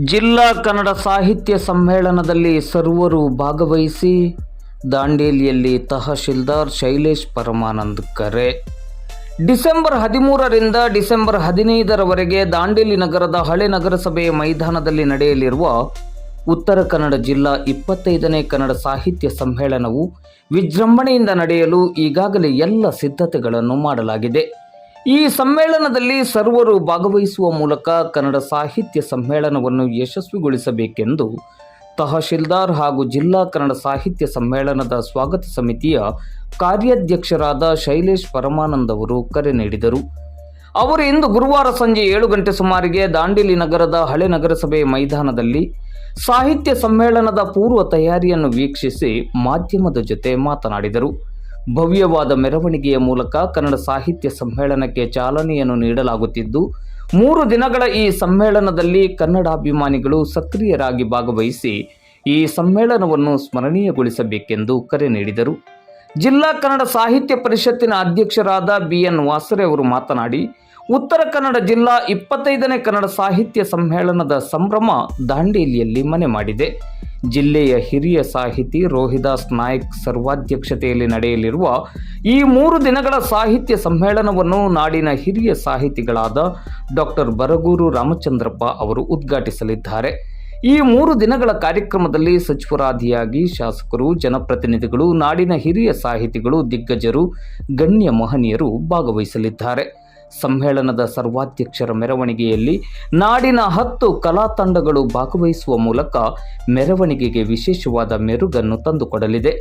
ಜಿಲ್ಲಾ ಕನ್ನಡ ಸಾಹಿತ್ಯ ಸಮ್ಮೇಳನದಲ್ಲಿ ಸರ್ವರು ಭಾಗವಹಿಸಿ, ದಾಂಡೇಲಿಯಲ್ಲಿ ತಹಶೀಲ್ದಾರ್ ಶೈಲೇಶ್ ಪರಮಾನಂದ್ ಕರೆ. ಡಿಸೆಂಬರ್ ಹದಿಮೂರರಿಂದ ಡಿಸೆಂಬರ್ ಹದಿನೈದರವರೆಗೆ ದಾಂಡೇಲಿ ನಗರದ ಹಳೆ ನಗರಸಭೆಯ ಮೈದಾನದಲ್ಲಿ ನಡೆಯಲಿರುವ ಉತ್ತರ ಕನ್ನಡ ಜಿಲ್ಲಾ ಇಪ್ಪತ್ತೈದನೇ ಕನ್ನಡ ಸಾಹಿತ್ಯ ಸಮ್ಮೇಳನವು ವಿಜೃಂಭಣೆಯಿಂದ ನಡೆಯಲು ಈಗಾಗಲೇ ಎಲ್ಲ ಸಿದ್ಧತೆಗಳನ್ನು ಮಾಡಲಾಗಿದೆ. ಈ ಸಮ್ಮೇಳನದಲ್ಲಿ ಸರ್ವರು ಭಾಗವಹಿಸುವ ಮೂಲಕ ಕನ್ನಡ ಸಾಹಿತ್ಯ ಸಮ್ಮೇಳನವನ್ನು ಯಶಸ್ವಿಗೊಳಿಸಬೇಕೆಂದು ತಹಶೀಲ್ದಾರ್ ಹಾಗೂ ಜಿಲ್ಲಾ ಕನ್ನಡ ಸಾಹಿತ್ಯ ಸಮ್ಮೇಳನದ ಸ್ವಾಗತ ಸಮಿತಿಯ ಕಾರ್ಯಾಧ್ಯಕ್ಷರಾದ ಶೈಲೇಶ್ ಪರಮಾನಂದ್ ಅವರು ಕರೆ ನೀಡಿದರು. ಅವರು ಇಂದು ಗುರುವಾರ ಸಂಜೆ ಏಳು ಗಂಟೆ ಸುಮಾರಿಗೆ ದಾಂಡೇಲಿ ನಗರದ ಹಳೆ ನಗರಸಭೆ ಮೈದಾನದಲ್ಲಿ ಸಾಹಿತ್ಯ ಸಮ್ಮೇಳನದ ಪೂರ್ವ ತಯಾರಿಯನ್ನು ವೀಕ್ಷಿಸಿ ಮಾಧ್ಯಮದ ಜೊತೆ ಮಾತನಾಡಿದರು. ಭವ್ಯವಾದ ಮೆರವಣಿಗೆಯ ಮೂಲಕ ಕನ್ನಡ ಸಾಹಿತ್ಯ ಸಮ್ಮೇಳನಕ್ಕೆ ಚಾಲನೆಯನ್ನು ನೀಡಲಾಗುತ್ತಿದ್ದು, ಮೂರು ದಿನಗಳ ಈ ಸಮ್ಮೇಳನದಲ್ಲಿ ಕನ್ನಡಾಭಿಮಾನಿಗಳು ಸಕ್ರಿಯರಾಗಿ ಭಾಗವಹಿಸಿ ಈ ಸಮ್ಮೇಳನವನ್ನು ಸ್ಮರಣೀಯಗೊಳಿಸಬೇಕೆಂದು ಕರೆ ನೀಡಿದರು. ಜಿಲ್ಲಾ ಕನ್ನಡ ಸಾಹಿತ್ಯ ಪರಿಷತ್ತಿನ ಅಧ್ಯಕ್ಷರಾದ ಬಿ ಎನ್ ವಾಸರೆ ಅವರು ಮಾತನಾಡಿ ಉತ್ತರ ಕನ್ನಡ ಜಿಲ್ಲಾ ಇಪ್ಪತ್ತೈದನೇ ಕನ್ನಡ ಸಾಹಿತ್ಯ ಸಮ್ಮೇಳನದ ಸಂಭ್ರಮ ದಾಂಡೇಲಿಯಲ್ಲಿ ಮನೆ ಮಾಡಿದೆ. ಜಿಲ್ಲೆಯ ಹಿರಿಯ ಸಾಹಿತಿ ರೋಹಿದಾಸ್ ನಾಯಕ್ ಸರ್ವಾಧ್ಯಕ್ಷತೆಯಲ್ಲಿ ನಡೆಯಲಿರುವ ಈ ಮೂರು ದಿನಗಳ ಸಾಹಿತ್ಯ ಸಮ್ಮೇಳನವನ್ನು ನಾಡಿನ ಹಿರಿಯ ಸಾಹಿತಿಗಳಾದ ಡಾಕ್ಟರ್ ಬರಗೂರು ರಾಮಚಂದ್ರಪ್ಪ ಅವರು ಉದ್ಘಾಟಿಸಲಿದ್ದಾರೆ. ಈ ಮೂರು ದಿನಗಳ ಕಾರ್ಯಕ್ರಮದಲ್ಲಿ ಸಚಿವರಾದಿಯಾಗಿ ಶಾಸಕರು, ಜನಪ್ರತಿನಿಧಿಗಳು, ನಾಡಿನ ಹಿರಿಯ ಸಾಹಿತಿಗಳು, ದಿಗ್ಗಜರು, ಗಣ್ಯ ಮಹನೀಯರು ಭಾಗವಹಿಸಲಿದ್ದಾರೆ. ಸಮ್ಮೇಳನದ ಸರ್ವಾಧ್ಯಕ್ಷರ ಮೆರವಣಿಗೆಯಲ್ಲಿ ನಾಡಿನ ಹತ್ತು ಕಲಾ ತಂಡಗಳು ಭಾಗವಹಿಸುವ ಮೂಲಕ ಮೆರವಣಿಗೆಗೆ ವಿಶೇಷವಾದ ಮೆರುಗನ್ನು ತಂದುಕೊಡಲಿದೆ.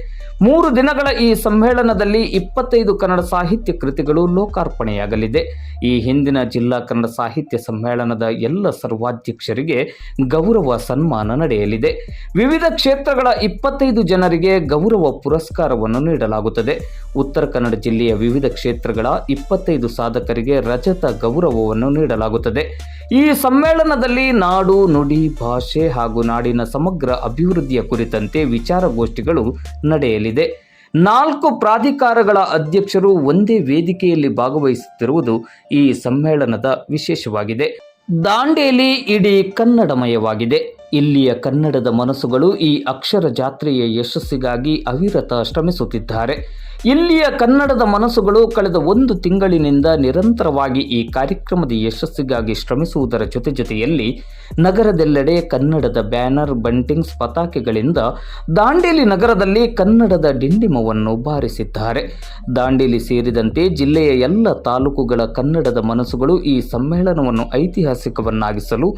ಮೂರು ದಿನಗಳ ಈ ಸಮ್ಮೇಳನದಲ್ಲಿ ಇಪ್ಪತ್ತೈದು ಕನ್ನಡ ಸಾಹಿತ್ಯ ಕೃತಿಗಳು ಲೋಕಾರ್ಪಣೆಯಾಗಲಿದೆ. ಈ ಹಿಂದಿನ ಜಿಲ್ಲಾ ಕನ್ನಡ ಸಾಹಿತ್ಯ ಸಮ್ಮೇಳನದ ಎಲ್ಲ ಸರ್ವಾಧ್ಯಕ್ಷರಿಗೆ ಗೌರವ ಸನ್ಮಾನ ನಡೆಯಲಿದೆ. ವಿವಿಧ ಕ್ಷೇತ್ರಗಳ ಇಪ್ಪತ್ತೈದು ಜನರಿಗೆ ಗೌರವ ಪುರಸ್ಕಾರವನ್ನು ನೀಡಲಾಗುತ್ತದೆ. ಉತ್ತರ ಕನ್ನಡ ಜಿಲ್ಲೆಯ ವಿವಿಧ ಕ್ಷೇತ್ರಗಳ ಇಪ್ಪತ್ತೈದು ಸಾಧಕರಿಗೆ ರಜತ ಗೌರವವನ್ನು ನೀಡಲಾಗುತ್ತದೆ. ಈ ಸಮ್ಮೇಳನದಲ್ಲಿ ನಾಡು, ನುಡಿ, ಭಾಷೆ ಹಾಗೂ ನಾಡಿನ ಸಮಗ್ರ ಅಭಿವೃದ್ಧಿಯ ಕುರಿತಂತೆ ವಿಚಾರಗೋಷ್ಠಿಗಳು ನಡೆಯಲಿದೆ. ನಾಲ್ಕು ಪ್ರಾಧಿಕಾರಗಳ ಅಧ್ಯಕ್ಷರು ಒಂದೇ ವೇದಿಕೆಯಲ್ಲಿ ಭಾಗವಹಿಸುತ್ತಿರುವುದು ಈ ಸಮ್ಮೇಳನದ ವಿಶೇಷವಾಗಿದೆ. ದಾಂಡೇಲಿ ಇಡೀ ಕನ್ನಡಮಯವಾಗಿದೆ. ಇಲ್ಲಿಯ ಕನ್ನಡದ ಮನಸ್ಸುಗಳು ಈ ಅಕ್ಷರ ಜಾತ್ರೆಯ ಯಶಸ್ಸಿಗಾಗಿ ಅವಿರತ ಶ್ರಮಿಸುತ್ತಿದ್ದಾರೆ. ಇಲ್ಲಿಯ ಕನ್ನಡದ ಮನಸ್ಸುಗಳು ಕಳೆದ ಒಂದು ತಿಂಗಳಿನಿಂದ ನಿರಂತರವಾಗಿ ಈ ಕಾರ್ಯಕ್ರಮದ ಯಶಸ್ಸಿಗಾಗಿ ಶ್ರಮಿಸುವುದರ ಜೊತೆ ಜೊತೆಯಲ್ಲಿ ನಗರದೆಲ್ಲೆಡೆ ಕನ್ನಡದ ಬ್ಯಾನರ್, ಬಂಟಿಂಗ್ಸ್, ಪತಾಕೆಗಳಿಂದ ದಾಂಡೇಲಿ ನಗರದಲ್ಲಿ ಕನ್ನಡದ ಡಿಂಡಿಮವನ್ನು ಬಾರಿಸಿದ್ದಾರೆ. ದಾಂಡೇಲಿ ಸೇರಿದಂತೆ ಜಿಲ್ಲೆಯ ಎಲ್ಲ ತಾಲೂಕುಗಳ ಕನ್ನಡದ ಮನಸ್ಸುಗಳು ಈ ಸಮ್ಮೇಳನವನ್ನು ಐತಿಹಾಸಿಕವನ್ನಾಗಿಸಲು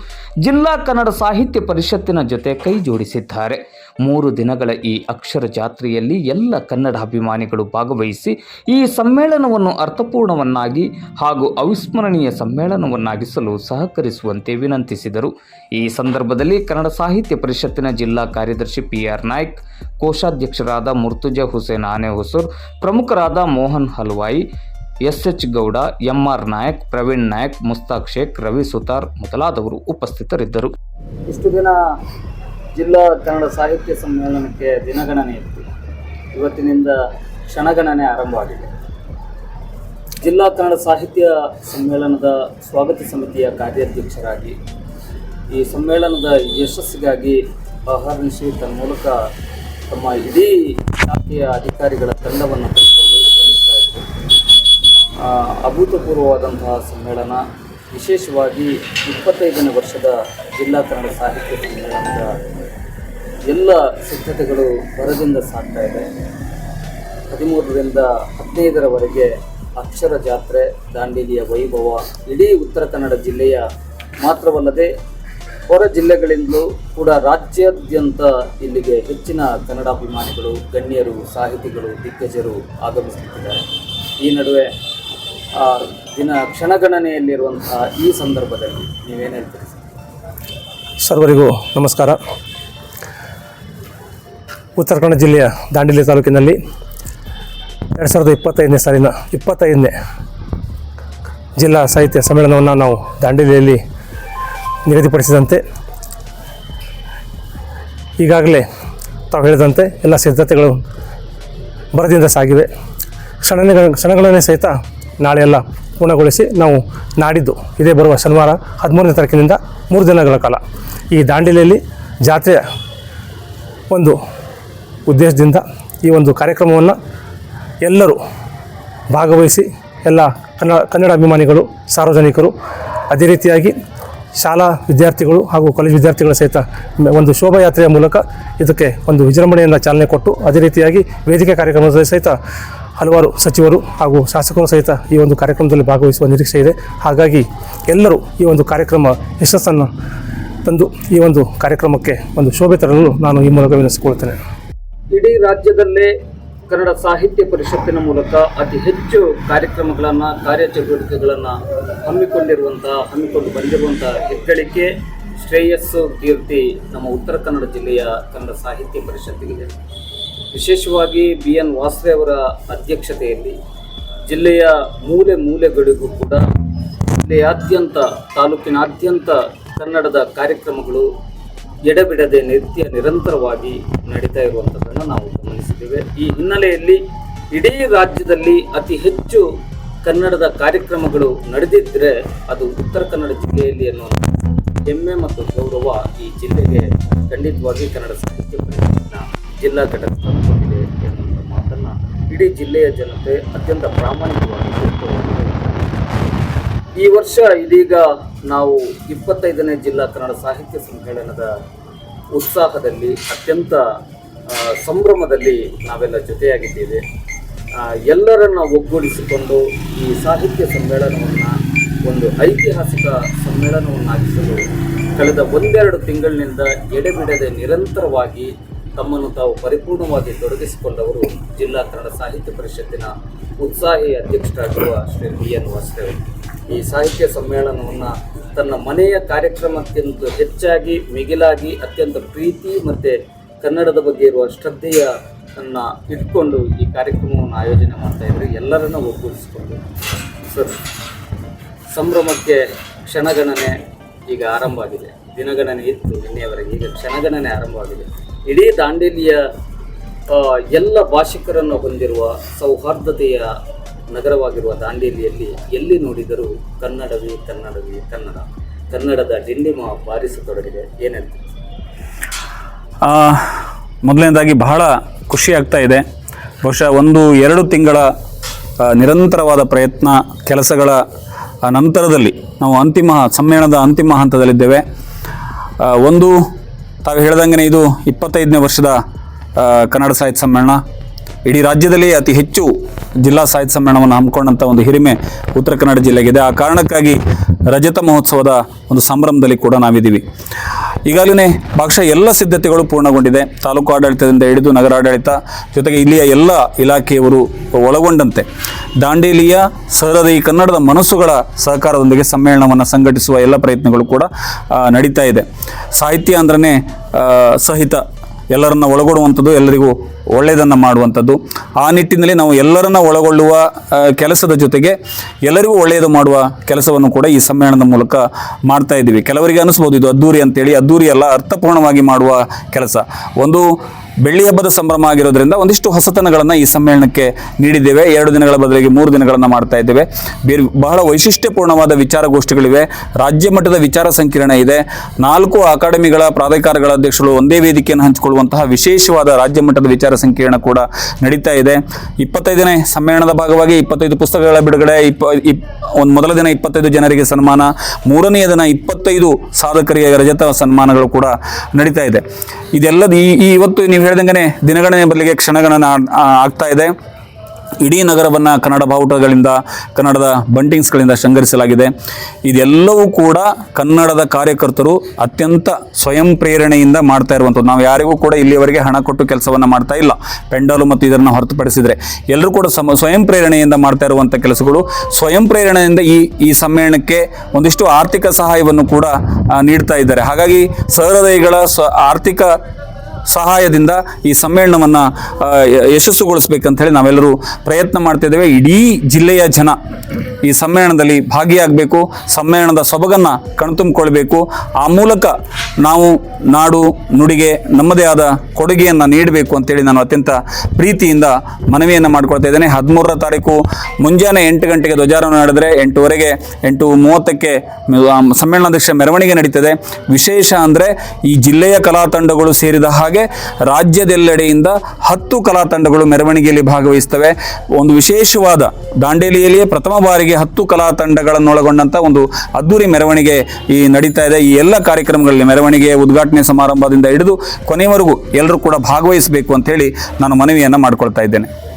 ಜಿಲ್ಲಾ ಕನ್ನಡ ಸಾಹಿತ್ಯ ಪರಿಷತ್ತಿನ ಜೊತೆ ಕೈ ಜೋಡಿಸಿದ್ದಾರೆ ಮೂರು ದಿನಗಳ ಈ ಅಕ್ಷರ ಜಾತ್ರೆಯಲ್ಲಿ ಎಲ್ಲ ಕನ್ನಡ ಅಭಿಮಾನಿಗಳು ಭಾಗವಹಿಸಿ ಈ ಸಮ್ಮೇಳನವನ್ನು ಅರ್ಥಪೂರ್ಣವನ್ನಾಗಿ ಹಾಗೂ ಅವಿಸ್ಮರಣೀಯ ಸಮ್ಮೇಳನವನ್ನಾಗಿಸಲು ಸಹಕರಿಸುವಂತೆ ವಿನಂತಿಸಿದರು. ಈ ಸಂದರ್ಭದಲ್ಲಿ ಕನ್ನಡ ಸಾಹಿತ್ಯ ಪರಿಷತ್ತಿನ ಜಿಲ್ಲಾ ಕಾರ್ಯದರ್ಶಿ ಪಿ ಆರ್ ನಾಯ್ಕ್, ಕೋಶಾಧ್ಯಕ್ಷರಾದ ಮುರ್ತುಜಾ ಹುಸೇನ್ ಆನೆ ಹೊಸೂರ್ ಪ್ರಮುಖರಾದ Mohan Halwai S H Gowda, M R Nayak, Praveen Nayak, Mushtaq Shaikh, Ravi Sutar ಮೊದಲಾದವರು ಉಪಸ್ಥಿತರಿದ್ದರು. ಇಷ್ಟು ದಿನ ಜಿಲ್ಲಾ ಕನ್ನಡ ಸಾಹಿತ್ಯ ಸಮ್ಮೇಳನಕ್ಕೆ ದಿನಗಣನೆ ಇತ್ತು. ಇವತ್ತಿನಿಂದ ಕ್ಷಣಗಣನೆ ಆರಂಭವಾಗಿದೆ. ಜಿಲ್ಲಾ ಕನ್ನಡ ಸಾಹಿತ್ಯ ಸಮ್ಮೇಳನದ ಸ್ವಾಗತ ಸಮಿತಿಯ ಕಾರ್ಯಾಧ್ಯಕ್ಷರಾಗಿ ಈ ಸಮ್ಮೇಳನದ ಯಶಸ್ಸಿಗಾಗಿ ಅಹರ್ನಿಶಿ ತನ್ನ ಮೂಲಕ ತಮ್ಮ ಇಡೀ ಇಲಾಖೆಯ ಅಧಿಕಾರಿಗಳ ತಂಡವನ್ನು ಕರೆದುಕೊಂಡು ಅಭೂತಪೂರ್ವವಾದಂತಹ ಸಮ್ಮೇಳನ, ವಿಶೇಷವಾಗಿ ಇಪ್ಪತ್ತೈದನೇ ವರ್ಷದ ಜಿಲ್ಲಾ ಕನ್ನಡ ಸಾಹಿತ್ಯ ಸಮ್ಮೇಳನದ ಎಲ್ಲ ಸಿದ್ಧತೆಗಳು ಭರದಿಂದ ಸಾಗ್ತಾ ಇದೆ. ಹದಿಮೂರರಿಂದ ಹದಿನೈದರವರೆಗೆ ಅಕ್ಷರ ಜಾತ್ರೆ, ದಾಂಡೇಲಿಯ ವೈಭವ, ಇಡೀ ಉತ್ತರ ಕನ್ನಡ ಜಿಲ್ಲೆಯ ಮಾತ್ರವಲ್ಲದೆ ಹೊರ ಜಿಲ್ಲೆಗಳಿಂದಲೂ ಕೂಡ ರಾಜ್ಯಾದ್ಯಂತ ಇಲ್ಲಿಗೆ ಹೆಚ್ಚಿನ ಕನ್ನಡಾಭಿಮಾನಿಗಳು, ಗಣ್ಯರು, ಸಾಹಿತಿಗಳು, ದಿಗ್ಗಜರು ಆಗಮಿಸುತ್ತಿದ್ದಾರೆ. ಈ ನಡುವೆ ದಿನ ಕ್ಷಣಗಣನೆಯಲ್ಲಿರುವಂತಹ ಈ ಸಂದರ್ಭದಲ್ಲಿ ನೀವೇನು ಹೇಳ್ತೀರಿ ಸರ್? ಸರ್ವರಿಗೂ ನಮಸ್ಕಾರ. ಉತ್ತರ ಕನ್ನಡ ಜಿಲ್ಲೆಯ ದಾಂಡೇಲಿ ತಾಲೂಕಿನಲ್ಲಿ ಎರಡು ಸಾವಿರದ ಇಪ್ಪತ್ತೈದನೇ ಸಾಲಿನ ಇಪ್ಪತ್ತೈದನೇ ಜಿಲ್ಲಾ ಸಾಹಿತ್ಯ ಸಮ್ಮೇಳನವನ್ನು ನಾವು ದಾಂಡೇಲಿಯಲ್ಲಿ ನಿಗದಿಪಡಿಸಿದಂತೆ ಈಗಾಗಲೇ ತಾವು ಹೇಳಿದಂತೆ ಎಲ್ಲ ಸಿದ್ಧತೆಗಳು ಭರದಿಂದ ಸಾಗಿವೆ. ಕ್ಷಣಗಳ ಕ್ಷಣಗಳನ್ನೇ ಸಹಿತ ನಾಳೆ ಎಲ್ಲ ಪೂರ್ಣಗೊಳಿಸಿ ನಾವು ನಾಡಿದ್ದು ಇದೇ ಬರುವ ಶನಿವಾರ ಹದಿಮೂರನೇ ತಾರೀಕಿನಿಂದ ಮೂರು ದಿನಗಳ ಕಾಲ ಈ ದಾಂಡೇಲಿಯಲ್ಲಿ ಜಾತ್ರೆಯ ಒಂದು ಉದ್ದೇಶದಿಂದ ಈ ಒಂದು ಕಾರ್ಯಕ್ರಮವನ್ನು ಎಲ್ಲರೂ ಭಾಗವಹಿಸಿ ಎಲ್ಲ ಕನ್ನಡ ಕನ್ನಡ ಅಭಿಮಾನಿಗಳು, ಸಾರ್ವಜನಿಕರು, ಅದೇ ರೀತಿಯಾಗಿ ಶಾಲಾ ವಿದ್ಯಾರ್ಥಿಗಳು ಹಾಗೂ ಕಾಲೇಜ್ ವಿದ್ಯಾರ್ಥಿಗಳ ಸಹಿತ ಒಂದು ಶೋಭಾಯಾತ್ರೆಯ ಮೂಲಕ ಇದಕ್ಕೆ ಒಂದು ವಿಜೃಂಭಣೆಯನ್ನು ಚಾಲನೆ ಕೊಟ್ಟು, ಅದೇ ರೀತಿಯಾಗಿ ವೇದಿಕೆ ಕಾರ್ಯಕ್ರಮದ ಸಹಿತ ಹಲವಾರು ಸಚಿವರು ಹಾಗೂ ಶಾಸಕರು ಸಹಿತ ಈ ಒಂದು ಕಾರ್ಯಕ್ರಮದಲ್ಲಿ ಭಾಗವಹಿಸುವ ನಿರೀಕ್ಷೆ ಇದೆ. ಹಾಗಾಗಿ ಎಲ್ಲರೂ ಈ ಒಂದು ಕಾರ್ಯಕ್ರಮ ಯಶಸ್ಸನ್ನು ತಂದು ಈ ಒಂದು ಕಾರ್ಯಕ್ರಮಕ್ಕೆ ಒಂದು ಶೋಭೆ ತರಲು ನಾನು ಈ ಮೂಲಕ ವಿನಿಸಿಕೊಳ್ತೇನೆ ಇಡೀ ರಾಜ್ಯದಲ್ಲೇ ಕನ್ನಡ ಸಾಹಿತ್ಯ ಪರಿಷತ್ತಿನ ಮೂಲಕ ಅತಿ ಹೆಚ್ಚು ಕಾರ್ಯಕ್ರಮಗಳನ್ನು ಕಾರ್ಯಚಟುವಟಿಕೆಗಳನ್ನು ಹಮ್ಮಿಕೊಂಡಿರುವಂಥ ಹಮ್ಮಿಕೊಂಡು ಬಂದಿರುವಂಥ ಹೆಗ್ಗಳಿಕೆ, ಶ್ರೇಯಸ್ಸು, ಕೀರ್ತಿ ನಮ್ಮ ಉತ್ತರ ಕನ್ನಡ ಜಿಲ್ಲೆಯ ಕನ್ನಡ ಸಾಹಿತ್ಯ ಪರಿಷತ್ತಿಗಿದೆ. ವಿಶೇಷವಾಗಿ ಬಿ ಎನ್ ವಾಸ್ವೆ ಅಧ್ಯಕ್ಷತೆಯಲ್ಲಿ ಜಿಲ್ಲೆಯ ಮೂಲೆ ಮೂಲೆಗಳಿಗೂ ಕೂಡ ಜಿಲ್ಲೆಯಾದ್ಯಂತ, ತಾಲೂಕಿನಾದ್ಯಂತ ಕನ್ನಡದ ಕಾರ್ಯಕ್ರಮಗಳು ಎಡಬಿಡದೆ ನಿತ್ಯ ನಿರಂತರವಾಗಿ ನಡೀತಾ ನಾವು ಗಮನಿಸಿದ್ದೇವೆ. ಈ ಹಿನ್ನೆಲೆಯಲ್ಲಿ ಇಡೀ ರಾಜ್ಯದಲ್ಲಿ ಅತಿ ಹೆಚ್ಚು ಕನ್ನಡದ ಕಾರ್ಯಕ್ರಮಗಳು ನಡೆದಿದ್ದರೆ ಅದು ಉತ್ತರ ಕನ್ನಡ ಜಿಲ್ಲೆಯಲ್ಲಿ ಅನ್ನೋ ಹೆಮ್ಮೆ ಮತ್ತು ಗೌರವ ಈ ಜಿಲ್ಲೆಗೆ ಖಂಡಿತವಾಗಿ ಕನ್ನಡ ಸಾಹಿತ್ಯ ಪರಿಷತ್ತಿನ ಜಿಲ್ಲಾ ಘಟಕ ತಂದುಕೊಟ್ಟಿದೆ ಎನ್ನುವಂಥ ಮಾತನ್ನು ಇಡೀ ಜಿಲ್ಲೆಯ ಜನತೆ ಅತ್ಯಂತ ಪ್ರಾಮಾಣಿಕವಾಗಿ ಈ ವರ್ಷ ಇದೀಗ ನಾವು ಇಪ್ಪತ್ತೈದನೇ ಜಿಲ್ಲಾ ಕನ್ನಡ ಸಾಹಿತ್ಯ ಸಮ್ಮೇಳನದ ಉತ್ಸಾಹದಲ್ಲಿ ಅತ್ಯಂತ ಸಂಭ್ರಮದಲ್ಲಿ ನಾವೆಲ್ಲ ಜೊತೆಯಾಗಿದ್ದೇವೆ. ಎಲ್ಲರನ್ನ ಒಗ್ಗೂಡಿಸಿಕೊಂಡು ಈ ಸಾಹಿತ್ಯ ಸಮ್ಮೇಳನವನ್ನು, ಒಂದು ಐತಿಹಾಸಿಕ ಸಮ್ಮೇಳನವನ್ನಾಗಿಸಲು ಕಳೆದ ಒಂದೆರಡು ತಿಂಗಳಿನಿಂದ ಎಡೆಬಿಡದೆ ನಿರಂತರವಾಗಿ ತಮ್ಮನ್ನು ತಾವು ಪರಿಪೂರ್ಣವಾಗಿ ತೊಡಗಿಸಿಕೊಂಡವರು ಜಿಲ್ಲಾ ಕನ್ನಡ ಸಾಹಿತ್ಯ ಪರಿಷತ್ತಿನ ಉತ್ಸಾಹಿ ಅಧ್ಯಕ್ಷರಾಗಿರುವ ಶ್ರೀ ಬಿ ಎನ್ ಈ ಸಾಹಿತ್ಯ ಸಮ್ಮೇಳನವನ್ನು ತನ್ನ ಮನೆಯ ಕಾರ್ಯಕ್ರಮಕ್ಕಿಂತ ಹೆಚ್ಚಾಗಿ, ಮಿಗಿಲಾಗಿ, ಅತ್ಯಂತ ಪ್ರೀತಿ ಮತ್ತು ಕನ್ನಡದ ಬಗ್ಗೆ ಇರುವ ಶ್ರದ್ಧೆಯ ಅನ್ನ ಇಟ್ಕೊಂಡು ಈ ಕಾರ್ಯಕ್ರಮವನ್ನು ಆಯೋಜನೆ ಮಾಡ್ತಾ ಇದ್ದರೆ ಎಲ್ಲರನ್ನ ಒಗ್ಗೂಡಿಸಿಕೊಂಡು. ಸರ್, ಸಂಭ್ರಮಕ್ಕೆ ಕ್ಷಣಗಣನೆ ಈಗ ಆರಂಭ ಆಗಿದೆ. ದಿನಗಣನೆ ಇತ್ತು ನಿನ್ನೆಯವರೆಗೆ, ಈಗ ಕ್ಷಣಗಣನೆ ಆರಂಭ ಆಗಿದೆ. ಇಡೀ ದಾಂಡೇಲಿಯ ಎಲ್ಲ ಭಾಷಿಕರನ್ನು ಹೊಂದಿರುವ ಸೌಹಾರ್ದತೆಯ ನಗರವಾಗಿರುವ ದಾಂಡೇಲಿಯಲ್ಲಿ ಎಲ್ಲಿ ನೋಡಿದರೂ ಕನ್ನಡವೇ ಕನ್ನಡವೇ ಕನ್ನಡ. ಕನ್ನಡದ ಡಿಂಡಿಮ ಬಾರಿಸತೊಡಗಿದೆ. ಏನೆಂತ ಮೊದಲನೇದಾಗಿ ಬಹಳ ಖುಷಿ ಆಗ್ತಾ ಇದೆ. ಬಹುಶಃ ಒಂದು, ಎರಡು ತಿಂಗಳ ನಿರಂತರವಾದ ಪ್ರಯತ್ನ, ಕೆಲಸಗಳ ನಂತರದಲ್ಲಿ ನಾವು ಅಂತಿಮ ಸಮ್ಮೇಳನದ ಅಂತಿಮ ಹಂತದಲ್ಲಿದ್ದೇವೆ. ಒಂದು ತಾವು ಹೇಳ್ದಂಗೆ ಇದು ಇಪ್ಪತ್ತೈದನೇ ವರ್ಷದ ಕನ್ನಡ ಸಾಹಿತ್ಯ ಸಮ್ಮೇಳನ. ಇಡೀ ರಾಜ್ಯದಲ್ಲಿ ಅತಿ ಹೆಚ್ಚು ಜಿಲ್ಲಾ ಸಾಹಿತ್ಯ ಸಮ್ಮೇಳನವನ್ನು ಹಮ್ಮಿಕೊಂಡಂಥ ಒಂದು ಹಿರಿಮೆ ಉತ್ತರ ಕನ್ನಡ ಜಿಲ್ಲೆಗಿದೆ. ಆ ಕಾರಣಕ್ಕಾಗಿ ರಜತ ಮಹೋತ್ಸವದ ಒಂದು ಸಂಭ್ರಮದಲ್ಲಿ ಕೂಡ ನಾವಿದ್ದೀವಿ. ಈಗಾಗಲೇ ಭಾಗಶಃ ಎಲ್ಲ ಸಿದ್ಧತೆಗಳು ಪೂರ್ಣಗೊಂಡಿದೆ. ತಾಲೂಕು ಆಡಳಿತದಿಂದ ಹಿಡಿದು ನಗರಾಡಳಿತ ಜೊತೆಗೆ ಇಲ್ಲಿಯ ಎಲ್ಲ ಇಲಾಖೆಯವರು ಒಳಗೊಂಡಂತೆ. ದಾಂಡೇಲಿಯ ಸಹರದ ಈ ಕನ್ನಡದ ಮನಸ್ಸುಗಳ ಸಹಕಾರದೊಂದಿಗೆ ಸಮ್ಮೇಳನವನ್ನು ಸಂಘಟಿಸುವ ಎಲ್ಲ ಪ್ರಯತ್ನಗಳು ಕೂಡ ನಡೀತಾ ಇದೆ. ಸಾಹಿತ್ಯ ಅಂದ್ರೆ ಸಹಿತ ಎಲ್ಲರನ್ನ ಒಳಗೊಡುವಂಥದ್ದು, ಎಲ್ಲರಿಗೂ ಒಳ್ಳೆಯದನ್ನು ಮಾಡುವಂಥದ್ದು. ಆ ನಿಟ್ಟಿನಲ್ಲಿ ನಾವು ಎಲ್ಲರನ್ನ ಒಳಗೊಳ್ಳುವ ಕೆಲಸದ ಜೊತೆಗೆ ಎಲ್ಲರಿಗೂ ಒಳ್ಳೆಯದು ಮಾಡುವ ಕೆಲಸವನ್ನು ಕೂಡ ಈ ಸಮ್ಮೇಳನದ ಮೂಲಕ ಮಾಡ್ತಾ ಇದ್ದೀವಿ. ಕೆಲವರಿಗೆ ಅನಿಸ್ಬೋದು ಇದು ಅದ್ದೂರಿ ಅಂತೇಳಿ. ಅದ್ದೂರಿ ಅಲ್ಲ, ಅರ್ಥಪೂರ್ಣವಾಗಿ ಮಾಡುವ ಕೆಲಸ. ಒಂದು ಬೆಳ್ಳಿ ಹಬ್ಬದ ಸಂಭ್ರಮ ಆಗಿರೋದ್ರಿಂದ ಒಂದಿಷ್ಟು ಹೊಸತನಗಳನ್ನು ಈ ಸಮ್ಮೇಳನಕ್ಕೆ ನೀಡಿದ್ದೇವೆ. ಎರಡು ದಿನಗಳ ಬದಲಿಗೆ ಮೂರು ದಿನಗಳನ್ನು ಮಾಡ್ತಾ ಇದ್ದೇವೆ. ಬೇರೆ ಬಹಳ ವೈಶಿಷ್ಟ್ಯಪೂರ್ಣವಾದ ವಿಚಾರಗೋಷ್ಠಿಗಳಿವೆ. ರಾಜ್ಯ ಮಟ್ಟದ ವಿಚಾರ ಸಂಕಿರಣ ಇದೆ. ನಾಲ್ಕು ಅಕಾಡೆಮಿಗಳ ಪ್ರಾಧಿಕಾರಗಳ ಅಧ್ಯಕ್ಷರು ಒಂದೇ ವೇದಿಕೆಯನ್ನು ಹಂಚಿಕೊಳ್ಳುವಂತಹ ವಿಶೇಷವಾದ ರಾಜ್ಯ ಮಟ್ಟದ ವಿಚಾರ ಸಂಕಿರಣ ಕೂಡ ನಡೀತಾ ಇದೆ. ಇಪ್ಪತ್ತೈದನೇ ಸಮ್ಮೇಳನದ ಭಾಗವಾಗಿ ಇಪ್ಪತ್ತೈದು ಪುಸ್ತಕಗಳ ಬಿಡುಗಡೆ, ಇಪ್ಪ, ಇಪ್, ಒಂದು ಮೊದಲ ದಿನ ಇಪ್ಪತ್ತೈದು ಜನರಿಗೆ ಸನ್ಮಾನ ಮೂರನೆಯ ದಿನ ಇಪ್ಪತ್ತೈದು ಸಾಧಕರಿಗೆ ರಜತ ಸನ್ಮಾನಗಳು ಕೂಡ ನಡೀತಾ ಇದೆ. ಇದೆಲ್ಲದ ಈ ಇವತ್ತು ನೀವು ಹೇಳ್ದಂಗೆ ದಿನಗಣನೆ ಬದಲಿಗೆ ಕ್ಷಣಗಣನ ಆಗ್ತಾ ಇದೆ. ಇಡೀ ನಗರವನ್ನು ಕನ್ನಡ ಬಾವುಟಗಳಿಂದ, ಕನ್ನಡದ ಬಂಟಿಂಗ್ಸ್ಗಳಿಂದ ಶೃಂಗರಿಸಲಾಗಿದೆ. ಇದೆಲ್ಲವೂ ಕೂಡ ಕನ್ನಡದ ಕಾರ್ಯಕರ್ತರು ಅತ್ಯಂತ ಸ್ವಯಂ ಪ್ರೇರಣೆಯಿಂದ ಮಾಡ್ತಾ ಇರುವಂಥದ್ದು. ನಾವು ಯಾರಿಗೂ ಕೂಡ ಇಲ್ಲಿಯವರೆಗೆ ಹಣ ಕೊಟ್ಟು ಕೆಲಸವನ್ನು ಮಾಡ್ತಾ ಇಲ್ಲ. ಪೆಂಡಾಲು ಮತ್ತು ಇದನ್ನು ಹೊರತುಪಡಿಸಿದರೆ ಎಲ್ಲರೂ ಕೂಡ ಸಮ, ಸ್ವಯಂ ಪ್ರೇರಣೆಯಿಂದ ಮಾಡ್ತಾ ಇರುವಂಥ ಕೆಲಸಗಳು. ಸ್ವಯಂ ಪ್ರೇರಣೆಯಿಂದ ಈ ಈ ಸಮ್ಮೇಳನಕ್ಕೆ ಒಂದಿಷ್ಟು ಆರ್ಥಿಕ ಸಹಾಯವನ್ನು ಕೂಡ ನೀಡ್ತಾ ಇದ್ದಾರೆ. ಹಾಗಾಗಿ ಸಹೃದಯಗಳ ಸ್ವ ಆರ್ಥಿಕ ಸಹಾಯದಿಂದ ಈ ಸಮ್ಮೇಳನವನ್ನು ಯಶಸ್ಸುಗೊಳಿಸ್ಬೇಕಂತ ಹೇಳಿ ನಾವೆಲ್ಲರೂ ಪ್ರಯತ್ನ ಮಾಡ್ತಿದ್ದೇವೆ ಇಡೀ ಜಿಲ್ಲೆಯ ಜನ ಈ ಸಮ್ಮೇಳನದಲ್ಲಿ ಭಾಗಿಯಾಗಬೇಕು, ಸಮ್ಮೇಳನದ ಸೊಬಗನ್ನು ಕಣ್ತುಂಬಿಕೊಳ್ಬೇಕು. ಆ ಮೂಲಕ ನಾವು ನಾಡು ನುಡಿಗೆ ನಮ್ಮದೇ ಆದ ಕೊಡುಗೆಯನ್ನು ನೀಡಬೇಕು ಅಂತೇಳಿ ನಾನು ಅತ್ಯಂತ ಪ್ರೀತಿಯಿಂದ ಮನವಿಯನ್ನು ಮಾಡ್ಕೊಳ್ತಾ ಇದ್ದೇನೆ. ಹದಿಮೂರರ ತಾರೀಕು ಮುಂಜಾನೆ ಎಂಟು ಗಂಟೆಗೆ ಧ್ವಜಾರೋಹಣ ನಡೆದರೆ ಎಂಟುವರೆಗೆ ಎಂಟು ಮೂವತ್ತಕ್ಕೆ ಸಮ್ಮೇಳನಾಧ್ಯಕ್ಷ ಮೆರವಣಿಗೆ ನಡೀತದೆ. ವಿಶೇಷ ಅಂದರೆ ಈ ಜಿಲ್ಲೆಯ ಕಲಾ ತಂಡಗಳು ಸೇರಿದ ಹಾಗೆ ರಾಜ್ಯದೆಲ್ಲೆಡೆಯಿಂದ ಹತ್ತು ಕಲಾ ತಂಡಗಳು ಮೆರವಣಿಗೆಯಲ್ಲಿ ಭಾಗವಹಿಸ್ತವೆ ಒಂದು ವಿಶೇಷವಾದ ದಾಂಡೇಲಿಯಲ್ಲಿಯೇ ಪ್ರಥಮ ಬಾರಿಗೆ ಹತ್ತು ಕಲಾ ತಂಡಗಳನ್ನೊಳಗೊಂಡಂಥ ಒಂದು ಅದ್ದೂರಿ ಮೆರವಣಿಗೆ ಈ ನಡೀತಾ ಇದೆ. ಈ ಎಲ್ಲ ಕಾರ್ಯಕ್ರಮಗಳಲ್ಲಿ ಮೆರವಣಿಗೆ, ಉದ್ಘಾಟನೆ ಸಮಾರಂಭದಿಂದ ಹಿಡಿದು ಕೊನೆಯವರೆಗೂ ಎಲ್ಲರೂ ಕೂಡ ಭಾಗವಹಿಸಬೇಕು ಅಂತ ಹೇಳಿ ನಾನು ಮನವಿಯನ್ನು ಮಾಡ್ಕೊಳ್ತಾ ಇದ್ದೇನೆ.